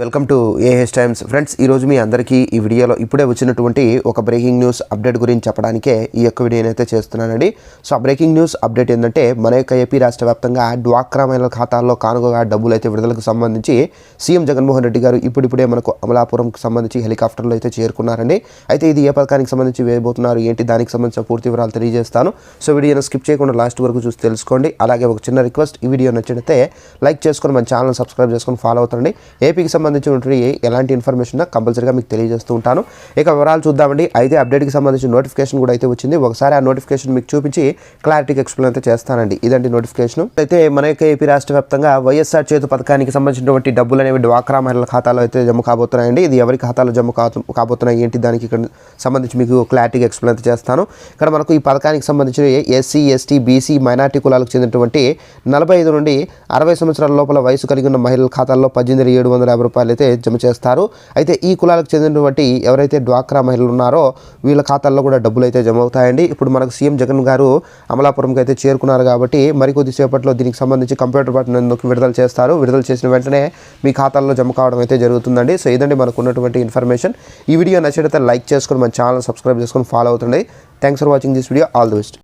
Welcome to A H times friends ఈరోజు మీ అందరికీ ఈ వీడియోలో ఇప్పుడే వచ్చినటువంటి ఒక బ్రేకింగ్ న్యూస్ అప్డేట్ గురించి చెప్పడానికే ఈ యొక్క వీడియోని అయితే చేస్తున్నానండి. సో ఆ బ్రేకింగ్ న్యూస్ అప్డేట్ ఏంటంటే మన యొక్క ఏపీ రాష్ట్ర వ్యాప్తంగా డ్వాక్రా మహిళల ఖాతాల్లో కానుకగా డబ్బులు అయితే విడుదలకు సంబంధించి సీఎం జగన్మోహన్ రెడ్డి గారు ఇప్పుడిప్పుడే మనకు అమలాపురంకి సంబంధించి హెలికాప్టర్లో అయితే చేరుకున్నారండి. అయితే ఇది ఏ పథకానికి సంబంధించి వేయబోతున్నారు ఏంటి దానికి సంబంధించిన పూర్తి వివరాలు తెలియజేస్తాను. సో వీడియోని స్కిప్ చేయకుండా లాస్ట్ వరకు చూసి తెలుసుకోండి. అలాగే ఒక చిన్న రిక్వెస్ట్ ఈ వీడియో నచ్చితే లైక్ చేసుకొని మన ఛానల్ సబ్స్క్రైబ్ చేసుకొని ఫాలో అవుతండి. ఏపీకి సంబంధించినటువంటి ఎలాంటి ఇన్ఫర్మేషన్ కంపల్సరీగా మీకు తెలియజేస్తూ ఉంటాను. ఇక వివరాలు చూద్దామండి. అయితే అప్డేట్కి సంబంధించిన నోటిఫికేషన్ కూడా అయితే వచ్చింది. ఒకసారి ఆ నోటిఫికేషన్ మీకు చూపించి క్లారిటీకి ఎక్స్ప్లెయిన్ అయితే చేస్తానండి. ఇదండి నోటిఫికేషన్ అయితే మన యొక్క ఏపీ రాష్ట్ర వ్యాప్తంగా వైఎస్ఆర్ చేతు పథకానికి సంబంధించినటువంటి డబ్బులు అనేవి డ్వాక్రా మహిళల ఖాతాలో అయితే జమ కాబోతున్నాయండి. ఇది ఎవరి ఖాతాలో జమ కాబోతున్నాయి ఏంటి దానికి ఇక్కడ సంబంధించి మీకు క్లారిటీగా ఎక్స్ప్లెయిన్ అయితే చేస్తాను. ఇక్కడ మనకు ఈ పథకానికి సంబంధించిన ఎస్సీ ఎస్టీ బీసీ మైనార్టీ కులాలకు చెందినటువంటి నలభై ఐదు నుండి అరవై సంవత్సరాల లోపల వయసు కలిగి ఉన్న మహిళల ఖాతాల్లో పద్దెనిమిది ఏడు వందల యాభై రూపాయలు అయితే జమ చేస్తారు. అయితే ఈ కులాలకు చెందినటువంటి ఎవరైతే డ్వాక్రా మహిళలు ఉన్నారో వీళ్ళ ఖాతాల్లో కూడా డబ్బులు అయితే జమ అవుతాయండి. ఇప్పుడు మనకు సీఎం జగన్ గారు అమలాపురంకి అయితే చేరుకున్నారు కాబట్టి మరికొద్ది సేపట్లో దీనికి సంబంధించి కంప్యూటర్ బటన్ ఎందుకు విడుదల చేస్తారు. విడుదల చేసిన వెంటనే మీ ఖాతాల్లో జమ కావడం అయితే జరుగుతుందండి. సో ఇదండి మనకు ఉన్నటువంటి ఇన్ఫర్మేషన్. ఈ వీడియో నచ్చినట్లయితే లైక్ చేసుకొని మన ఛానల్ సబ్స్క్రైబ్ చేసుకొని ఫాలో అవుతుండే thanks for watching this video. All the best.